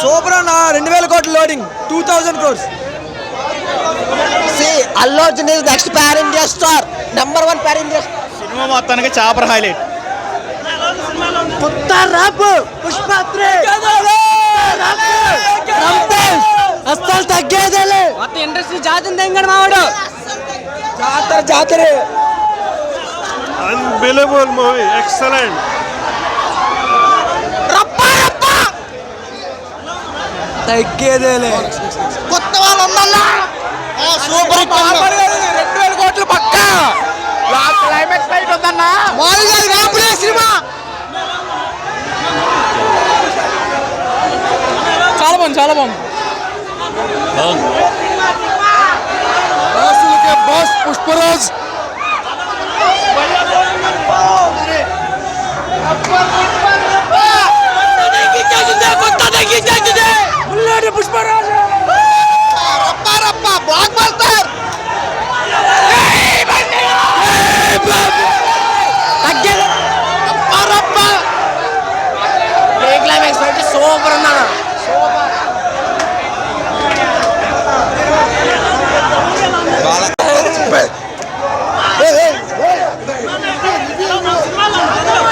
Super అన్న రెండు వేల కోట్ల loading two thousand crores see Allu Arjun is next pan India star number one pan India cinema మొత్తానికి chopper highlight. పుత్త రాప్ పుష్ప అస్సలు తగ్గేదేలే. మొత్తం ఇండస్ట్రీ జాతి తెంగడు మావాడు. జాతర జాతర. అన్బిలీవబుల్ మూవీ ఎక్సలెంట్ తగ్గేదేలే. కొత్త వాళ్ళు ఉందన్నా సూపర్ రెండు వేల కోట్లు పక్క. క్లైమాక్స్ ఫైట్ ఉందన్నా. మామూలుగా రాపులే సినిమా. చాలా బాగుంది చాలా బాగుంది. బాస్ పుష్పరాజ్. సూపర్ అన్నా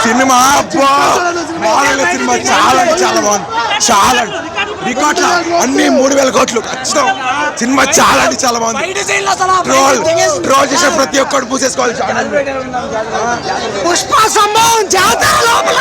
సినిమా మామూలుగా సినిమా చాలా అంటే చాలా బాగుంది. చాలా రికార్డ్ల అన్ని మూడు వేల కోట్లు ఖచ్చితం. సినిమా చాలా అంటే చాలా బాగుంది. ట్రోల్ ట్రోల్ చేసే ప్రతి ఒక్కడు పూసేసుకోవాలి పుష్ప సంభవం జాతర లోపల.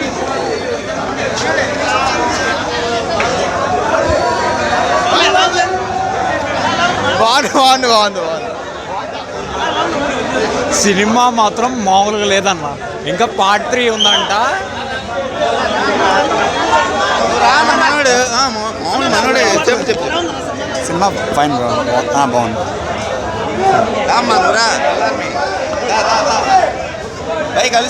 బాగుంది బాగుంది బాగుంది. సినిమా మాత్రం మామూలుగా లేదన్న. ఇంకా పార్ట్ త్రీ ఉందంట. మనోడు మామూలు మనోడే చెప్పు చెప్పు. సినిమా ఫైన్ బాగుంది. రామ్మా నువ్వు రా కలిసి